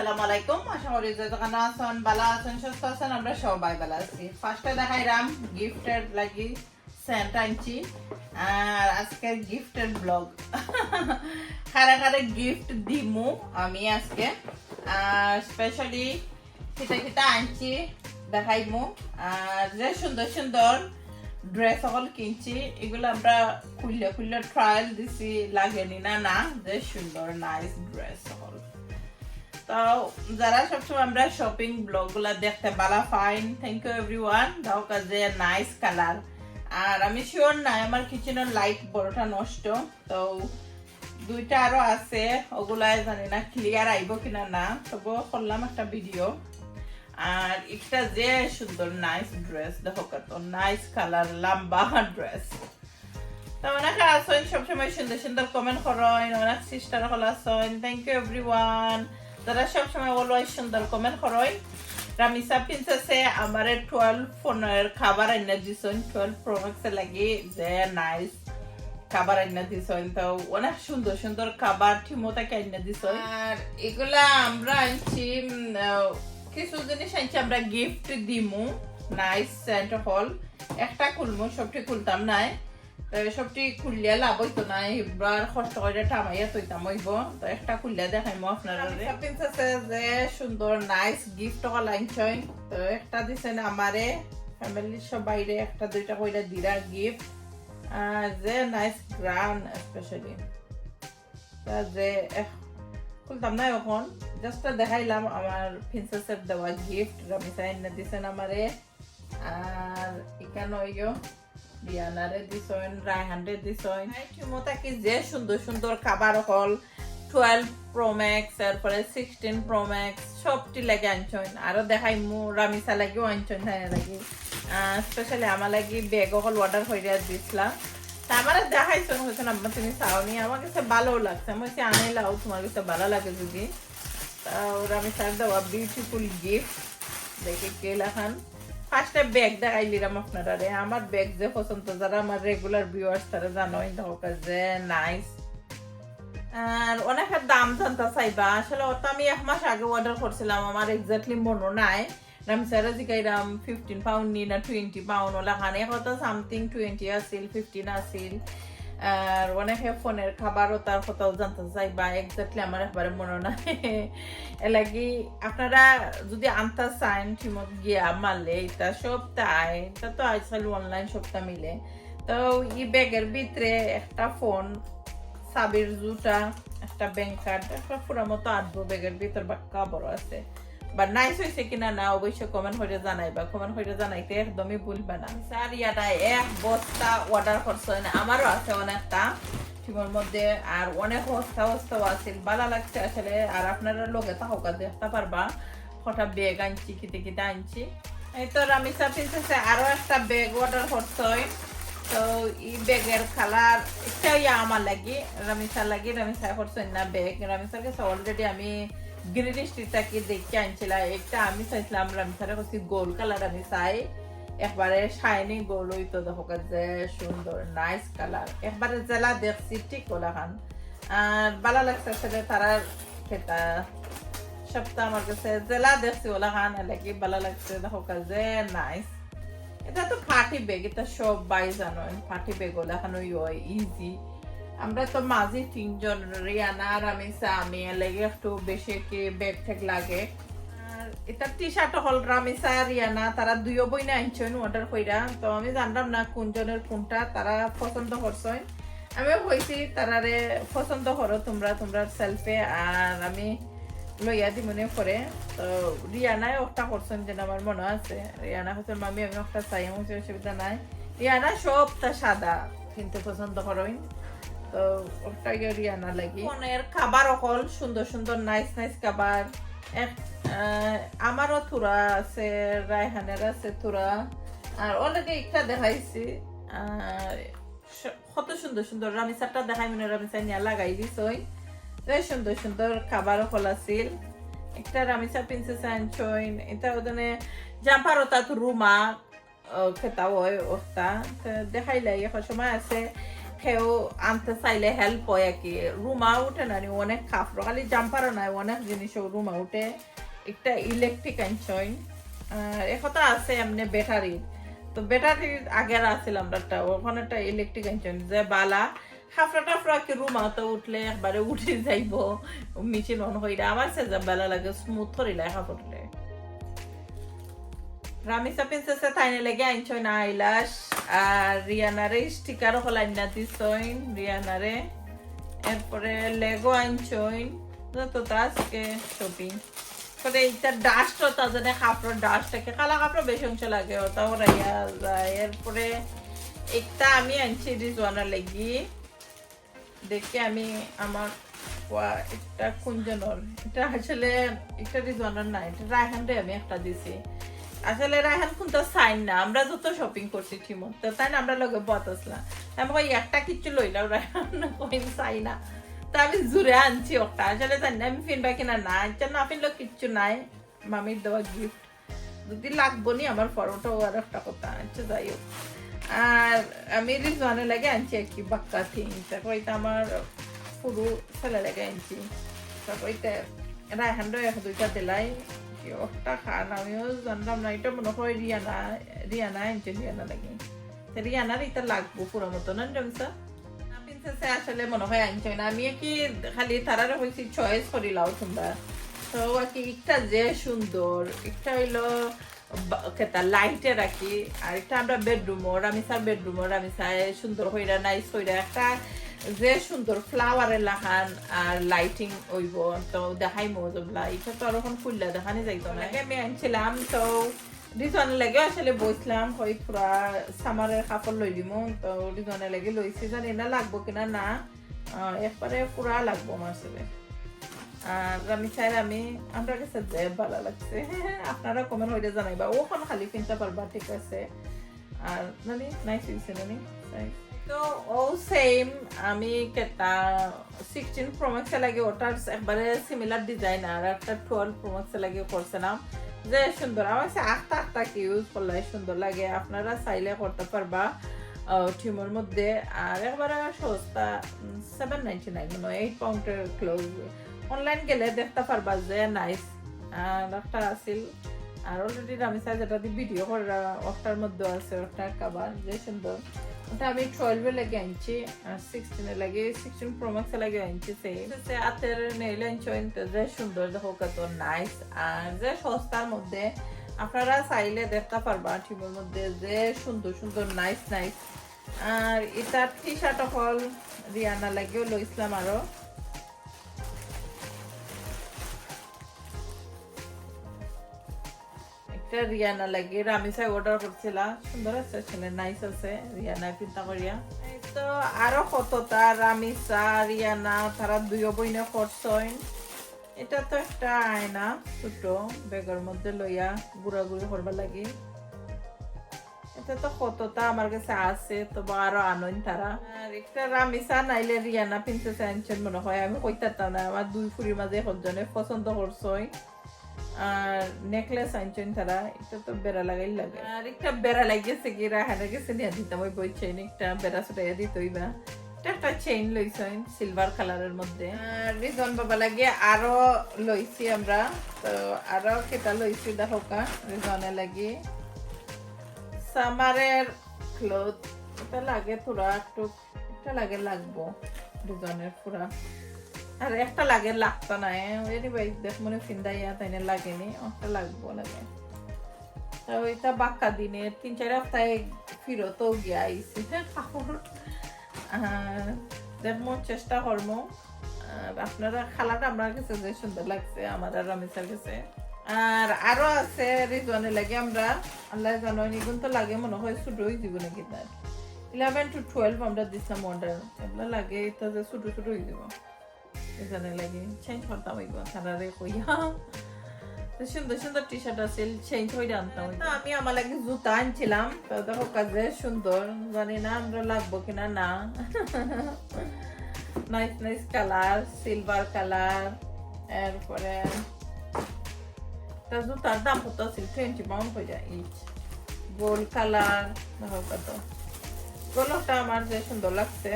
আসসালামু আলাইকুম। আশা করি যে দোকানে আছেন, ভালো আছেন, সুস্থ আছেন, আমরা সবাই ভালো আছি। ফার্স্টে দেখাইলাম গিফটের লাগি, সেন্ট আনছি আর গিফটের ব্লগ কারে কারে গিফট দিমু আমি আজকে। স্পেশালি কিতা কিতা আনছি দেখাইমু। আর যে সুন্দর সুন্দর ড্রেস সকল কিনছি, এগুলো আমরা খুললে খুললে ট্রায়াল দিছি, লাগেনি না না, যে সুন্দর নাইস ড্রেস সকল। তো যারা সবসময় আমরা শপিং দেখতে বালা ফাইন থ্যাংক ইউ দাও কাজে নাইস কালার আর আমি শিওর আমার কিচেনের লাইট বড়টা নষ্ট। তো দুইটা আরও আছে ওগুলাই জানি না ক্লিয়ার আইব কিনা না তবু করলাম একটা ভিডিও আর একটা যে সুন্দর নাইস ড্রেস দেখো কত নাইস কালার লম্বা ড্রেস তো আছেন সবসময় সুন্দর সুন্দর কমেন্ট করেন অনেক সিস্টার হল আছেন থ্যাংক ইউ এভরিওয়ান যারা সবসময় অলওয়াইজ সুন্দর কমেন্ট করেন রামিসা প্রিন্সেসে আমার টুয়েলভ ফোনের খাবার এনে দিছেন টুয়েলভ প্রোডাক্টসে লাগি, যে নাইস খাবার এনে দিছেন তো অনেক সুন্দর সুন্দর খাবার ঠিমতাকে এনে দিছেন আর এগুলা আমরা আনছি কিছু জিনিস আনছি, আমরা গিফট দিমু নাইস সেন্ট হল, একটা খুলমু, সবটি খুলতাম নাই। সবটি খুললে লাভ হইতো না এবার কষ্ট করে টামাইয়া তৈতাম হইব তো একটা খুললে দেখাইমু আপনারা প্রিন্সেসে যে সুন্দর নাইস গিফট কল আনছই তো একটা দিছেন আমারে ফ্যামিলির সবাইরে একটা, দুইটা কইরা দিরা গিফট আর যে নাইস গ্রান স্পেশালি তা যে খুলতাম না এখন। জাস্ট দেখাইলাম আমার প্রিন্সেসের দেওয়া গিফট এনে দিছেন আমারে। আর এখানে ওইও ডিয়ানারে দিছেন রায়হানরে ঠিমতা কি যে সুন্দর সুন্দর খাবার হল টুয়েলভ প্রো ম্যাক্স তারপরে সিক্সটিন প্রো ম্যাক্স সবটি লাগে আনছেন আরও দেখাই মু রামিসা লাগিও আনছেন হ্যাঁ লাগি। স্পেশালি আমার লাগি বেগ হল অর্ডার হইয়া দিছিলাম তা আমার দেখাইছেন হয়েছেন আম্মা তুমি চাওনি আমার কাছে ভালো লাগছে। আমি বলছি আনাইলাও তোমার কাছে ভালো লাগে যদি। তা স্যার দেওয়া বিউটিফুল গিফট দেখি কে লেখান ফার্স্টে ব্যাগ দেখাইলিরাম আপনারা রে আমার ব্যাগ যে পছন্দ, যারা আমার রেগুলার ভিউয়ার্স তারা হোক যে নাইস আর অনেকের দাম জানতে চাইবা। আসলে ওটা আমি এক মাস আগে অর্ডার করছিলাম, আমার এক্স্যাক্টলি মনে নাই। আমি স্যারা জিকাইরাম ফিফটিন পাউন্ড নি না টোয়েন্টি পাউন্ড ওলা খানে। কত সামথিং টোয়েন্টি আসিল ফিফটিন আসিল আর অনেকে ফোনের খাবারও তার কথাও জানতে চাইবা এক্স্যাক্টলি আমার একবারে মনে নাই। এলাকি আপনারা যদি আনতে চান ঠিমত গিয়া মারলে এটা সব তাই, এটা তো আজকাল অনলাইন সবটা মিলে। তো ই ব্যাগের ভিতরে একটা ফোন সাবির জুটা একটা ব্যাংক কার্ড একটা পুরা মতো আটবো ব্যাগের ভিতর বাক্কা বড় আছে। বা নাইস হয়েছে কিনা না অবশ্যই কমেন্ট করে জানাইবা কমেন্ট করে জানাইতে একদমই ভুলবে না স্যার ইয়াটা এক বস্তা অর্ডার করছেন আমারও আছে অনেকটা। টিমের মধ্যে আর অনেক হস্তা হস্তাও আছে। ভালো লাগছে আসলে। আর আপনারা লোকে তাহকা দেখতে পারবা। কটা ব্যাগ আনছি কিতে কিতে আনছি। এই তো রামিসা প্রিন্সেসে আরও একটা ব্যাগ অর্ডার করছই তো এই ব্যাগের কালার একটা ইয়া আমার লাগি রামিসা লাগি। রামিসা করছেন না ব্যাগ রামিসার কাছে অলরেডি আমি গ্রিনিশ দেখে আনছিলাম একটা আমি চাইছিলাম রামিসারে করছি গোল কালার আমি চাই। একবারে শাইনি গোল হইতো দেখো যে সুন্দর নাইস কালার একবারে জেলা দেখছি, ঠিক ওলা আর ভালো লাগছে আসলে তারা সেটা সপ্তাহ আমার কাছে জেলা দেখছি ওলা খান এলাকি ভালো লাগছে দেখো যে নাইস এটা তো পার্টি ব্যাগ এটা সব বাই জানো পার্টি ব্যাগ ওলা খান ইজি আমরা তো মাঝে তিনজন, রিয়ানা আর আমি আমি লেগে একটু বেশি কি ব্যাগ ঠেক লাগে। এটা টি শার্ট হল রামিসা রিয়ানা, তারা দুইও বই না আনছেন অর্ডার কইরা। তো আমি জানলাম না কোনজনের কোনটা, তারা পছন্দ করছেন আমিও কইছি, তারারে পছন্দ করো তোমরা তোমরা সেলফে আর আমি লইয়া দি মনে করে তো রিয়ানায় একটা করছেন যেন আমার মনে আছে। রিয়ানা হচ্ছে মামি, আমি একটা চাই, আমার অসুবিধা নাই। রিয়ানা সবটা সাদা, কিন্তু পছন্দ করেন তো ওটা গিয়ে রিয়ানা লাগি। ফোনের খাবার অকল, সুন্দর সুন্দর নাইস নাইস খাবার। আমারও থুরা আছে, রায়হানের আছে থুরা। আর অনেকে একটা দেখাইছি কত সুন্দর সুন্দর রামিসারটা দেখাই মনে রামিসা নিয়ে লাগাই দিছই বেশ সুন্দর সুন্দর খাবার অকল আছিল। একটা রামিসা প্রিন্সেস আনছইন এটা ওখানে জাম্পার ওটা রুমা খেতা হয়, ওটা। দেখাইলাই এখন সময় আছে। কেউ আনতে চাইলে হেল্প হয় আর কি। রুমা উঠে না নি, অনেক কাপড় খালি জাম্পার নাই অনেক জিনিসও রুমা উঠে। একটা ইলেকট্রিক আনছইন আর আছে এমনি ব্যাটারি তো ব্যাটারির আগের আছিল আমরা ওখানে একটা ইলেকট্রিক আনছইন যে বালা হাফরা টাফরা কি রুমা তো উঠলে একবারে উঠে যাইব মেশিন অন হইলে আমার সে বেলা লাগে স্মুথ ধরিলে কাপড়লে রামিসা প্রিন্সেসে তাইনে লেগে আইনছই না আইলাস আর রিয়ানারে স্টিকারও হলাইন না দিছইন রিয়ানারে এরপরে লেগো আইনছইন যত আজকে শপিং পরে এইটা ডাস্ট তাদের কাপড় ডাস্ট থাকে কালা কাপড় বেশি অংশ লাগে ওটাও রাইয়া যায় এরপরে একটা আমি আনছি রিজওয়ানা লেগি দেখে আমি আমার একটা কুঞ্জনর এটা আসলে এটা রিজওয়ানার না এটা রায়হান রে আমি একটা দিছি আসলে রায়হান কোন তো সাইন না। আমরা যত শপিং করছি ঠিমত তো তাই না, আমরা লগে বতসলাম আমি কই, একটা কিচ্ছু লইলাম রায়হান। কইন চাই না। তো আমি জুড়ে আনছি ওটা আসলে জানি না, আমি ফিনবা কিনা না আনছে না ফিনলো কিচ্ছু নাই। মামির দেওয়া গিফট যদি লাগবো নি আমার ফটোটাও আর একটা কথা। আচ্ছা যাই হোক। আর আমি রিজওয়ানে লাগে আনছি আর কি, বাক্কা থিং তারপর এটা আমার পুরো ছেলে লাগে আনছি। তারপর এটা রায়হান দুইটা দিলাই। জানতাম না এটা মনে হয় রিয়ানা রিয়ানা রিয়ানার এটা লাগবো পুরো মতো না প্রিন্সেসে আসলে মনে হয় আনছে না আমি কি খালি তারারে হয়েছি চয়েস করিলাও তোমরা তো কি একটা যে সুন্দর একটা হইল কেতা লাইটে রাখি আর একটা আমরা বেডরুমও রামিসার বেডরুমও রামিসায় সুন্দর হইরা নাইস হইরা একটা যে সুন্দর ফ্লাওয়ারের লাহান আর লাইটিং হইব, তো দেখাই মজবলা এটা তো আর ফুললা দেখানি যাইতো না। আমি আনছিলাম, তো রিজনে লাগে আসলে বসলাম ওই পুরা সামারের কাপড় লই দিমু তো রিজনে লাগে লইছি জানি না লাগবো কিনা না একবারে পুরা লাগবো আমার আসলে। আর আমি চাই আমি, আমরা কাছে ভালো লাগছে, আপনারা কমেন্ট হইলে জানাইবা। ওখানে খালি কিনতে পারবা, ঠিক আছে। আর হয়েছে নানি Nice. তো ও সেম আমি কেটা সিক্সটিন প্রোম্যাক্সে লাগে ওটার একবারে সিমিলার ডিজাইন আর একটা টুয়েলভ প্রোম্যাক্সে লাগে করছিলাম। যে সুন্দর, আমার কাছে আটটা আটটা কি ইউজ করলে সুন্দর লাগে, আপনারা চাইলে করতে পারবা টিমের মধ্যে। আর একবারে সস্তা সেভেন নাইনটি নাইন মানে এইট পাউন্ডের ক্লোজ অনলাইন গেলে দেখতে পারবা যে নাইস আর একটা আছিল। আর অলরেডি আমি চাই যেটা ভিডিও করা ওটার মধ্যে আছে, ওটার কাবার যে সুন্দর। ওটা আমি টুয়েলভে লেগে আনছি, আর সিক্সটিনে লাগে সিক্সটিন প্রোম্যাক্সে লাগে আনছি সেই সে হাতের নেইল আনছি আনতে যে সুন্দর, দেখো কত নাইস আর যে সস্তার মধ্যে আপনারা চাইলে দেখতে পারবা টিমের মধ্যে যে সুন্দর সুন্দর নাইস নাইস আর এটার টি শার্ট হল রিয়ানা লাগেও লইছিলাম আরও। একটা রিয়ানা লাগে রামিসাই অর্ডার করছিলাম সুন্দর আছে ছেলে নাইস আছে রিয়ানা চিন্তা করিয়া তো আরও কতটা রামিসা রিয়ানা তারা দুই বইনে করছইন এটা তো একটা আয়না ছোট ব্যাগের মধ্যে লইয়া গুড়ি করবার লাগি এটা তো কতটা আমার কাছে আছে তো আরও আনইন তারা আর একটা রামিসা নাইলে রিয়ানা প্রিন্সেস আনছেন মনে হয় আমি কইতাম না আমার দুই ফুরির মাঝে সজনে পছন্দ করছই আর নেকলেস আনছেন তারা এটা তো বেড়া লাগাই লাগে আর একটা বেড়া লাগিয়েছে কি রাহানে গেছে নিয়ে দিতাম ওই বই চেইন একটা বেড়া ছুটাইয়া দিতই বা এটা একটা চেইন লইছেন সিলভার কালারের মধ্যে আর রিজন বাবা লাগে আরও লইছি আমরা তো আরও কেটা লইছি দেখোকা রিজনে লাগি সামারের ক্লোথ এটা লাগে তোরা একটু এটা লাগে লাগবো দুজনের পুরা আর, একটা লাগে, লাগতো না এনিওয়ে দেখ, মনে ফিন্দাইয়া তাই না, লাগেনি, একটা লাগবো, লাগে। তো এটা বাক্কা দিনে, তিন, চার সপ্তাহে ফিরতও গিয়া আইসি কাপড়। আর দেখব চেষ্টা করব। আর আপনারা, খালাটা আমার কাছে যে সুন্দর লাগছে, আমার আর রামিসার কাছে। আর আরও আছে রিজওয়ানে লাগে আমরা, আল্লাহ জানো নিগুন তো লাগে, মনে হয় ছোট হয়ে যাব নাকি তার। ইলেভেন টু টুয়েলভ আমরা দিছিলাম অর্ডার এগুলো লাগে, এটা যে ছোট ছোট হয়ে যাব এখানে লাগে চেঞ্জ করতাম হইব তারারে কইয়া। তো সুন্দর সুন্দর টি শার্ট আছে চেঞ্জ হয়ে আনতাম আমি আমার লাগে জুতা আনছিলাম তো দেখো কাজে সুন্দর জানি না আমরা লাগবো কিনা না। Nice nice colour silver colour এরপরে তা জুতার দাম কত আছে টোয়েন্টি পাউন্ড হয়ে যায় ইচ গোল্ড কালার দেখো কত। গোলটা আমার যে সুন্দর লাগছে।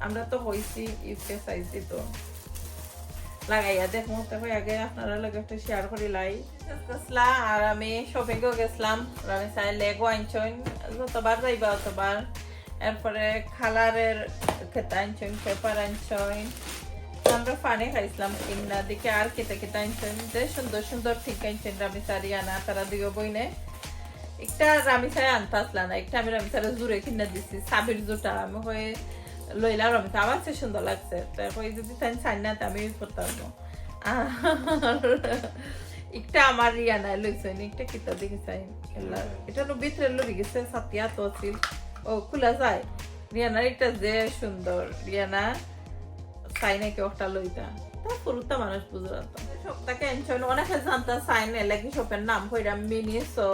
আমরা তো হইছি ইউকে চাইছি তো লাগাইয়া দেখো তারপরে আগে আপনারা লগে একটা শেয়ার করি লাই আর আমি শপিংও গেছিলাম আমি চাই লেগো আনছইন যতবার যাইবা অতবার এরপরে খালারের খেতা আনছইন পেপার আনছইন আমরা পানি খাইছিলাম কিনা দিকে আর কেটে কেটে আনছেন যে সুন্দর সুন্দর ঠিক আনছেন রামিসা রিয়ানা তারা দিও বইনে একটা রামিসায় আনতে না একটা আমি রামিসারে জুড়ে কিনা দিছি সুন্দর লাগছে চাই না আমি একটা আমার রিয়ানা লইছে একটা কিতা দেখে চাই এটা ভিতরে লড়ি গেছে সাতিয়া তো ও খোলা যায় রিয়ানার একটা যে সুন্দর রিয়ানা চাই নাকি একটা লইতা। পুরুতা মানুষ বুঝলাম সপ্তাহে এনশন অনেকে জানতা চাই না লাগি শপের নাম কইরা মিনি সো,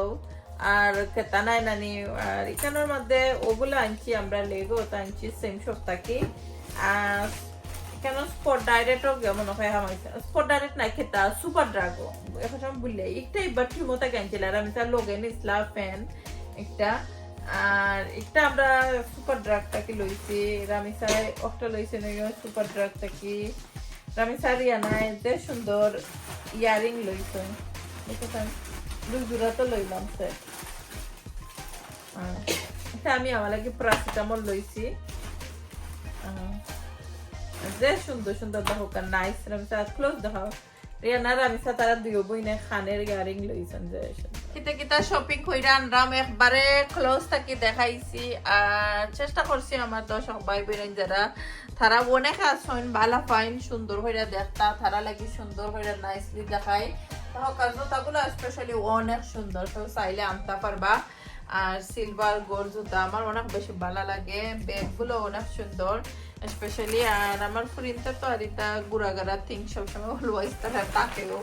আর কেতা নাই নানি আর এখানের মধ্যে ওগুলো আনছি, আমরা লেগো আনছি সেম সপ্তাহে আর কেন স্পট ডাইরেক্টও যেমন হয় আমার স্পট ডাইরেক্ট নাই খেতা সুপার ড্রাগো এখন আমি বললে একটা এবার ঠিমতা আনছিল, আর আমি তার লোকে নিছিলাম ফ্যান একটা। আর এটা আমরা সুপার ড্রাগটা কি লইছি। রামিসাই একটা লইছে সুপার ড্রাগটা কি রামিসা রিয়ানায় যে সুন্দর ইয়ারিং লইছে। দেখেছেন দুই জোড়া তো লইলাম সে এটা আমি আমার লাগে প্যারাসিটামল লইছি। যে সুন্দর সুন্দর দেখো নাইস রামিসা ক্লোজ দেখো। রিয়ানা রামিসা তারা দিও বই না খানের ইয়ারিং লইছেন যে কিতা কিতা শপিং কইরা আনরাম, একবারে ক্লোজ থাকি দেখাইছি। আর চেষ্টা করছি আমার দর্শক ভাই বোন যারা তারা অনেক আসন ভালো ফাইন সুন্দর হইরা দেখতা, তারা লাগি সুন্দর হইরা নাইসলি দেখাই হকার জুতাগুলো স্পেশালি অনেক সুন্দর, তো চাইলে আনতে পারবা। আর সিলভার গোল্ড জুতা আমার অনেক বেশি ভালো লাগে, ব্যাগগুলো অনেক সুন্দর স্পেশালি আর আমার ফ্রিনতে তো আর এটা গুড়াগাড়া থিং সবসময় তারা তাকেও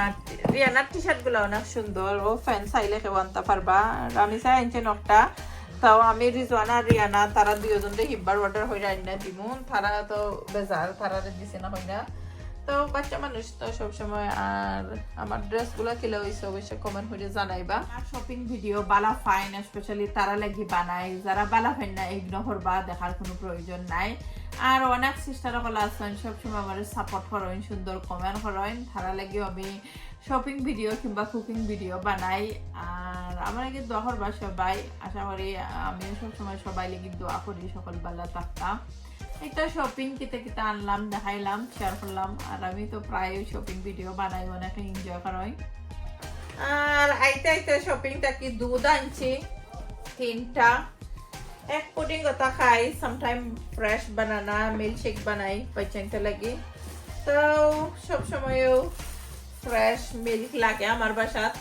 আর রিয়ানার টি শার্টগুলো অনেক সুন্দর। ও ফ্যান চাইলে কেউ আনতে পারবা। আমি চাই আনছি নকটা। তাও আমি রিজওয়ানা আর রিয়ানা, তারা দুজন হিব্বার অর্ডার হইরা আইনা দিমুন। তারা তো বেজার, তারা দিছে না হইনা। তো বাচ্চা মানুষ তো সবসময়, আর আমার ড্রেসগুলা কিলে হয়েছে অবশ্যই কমেন্ট করে জানাইবা। শপিং ভিডিও বালা ফাইন স্পেশালি তারা লাগি বানাই যারা বালা ফাইন না ইগনোর করবা, দেখার কোনো প্রয়োজন নাই। আর অনেক সিস্টার কলা আছেন, সবসময় আমার সাপোর্ট করেন, সুন্দর কমেন্ট করেন। তারা লাগি আমি শপিং ভিডিও কিংবা কুকিং ভিডিও বানাই। আর আমার লাগে দোয়া করবা সবাই, আশা করি আমিও সবসময় সবাই লাগি দোয়া করি সকল বেলা থাকতাম। একটা শপিং কিতে কিতে আনলাম, দেখাইলাম শেয়ার করলাম। আর আমি তো প্রায় শপিং ভিডিও বানাই অনেক এনজয় করাই আর আইতে আইতে শপিংটা কি দুধ আনছি, তিনটা। এক পুডিং কথা খাই সামটাইম ফ্রেশ বানানা মিল্কশেক বানাই পয়চানতে লাগি তো সব সময়ও ফ্রেশ মিল্ক লাগে আমার বাসাত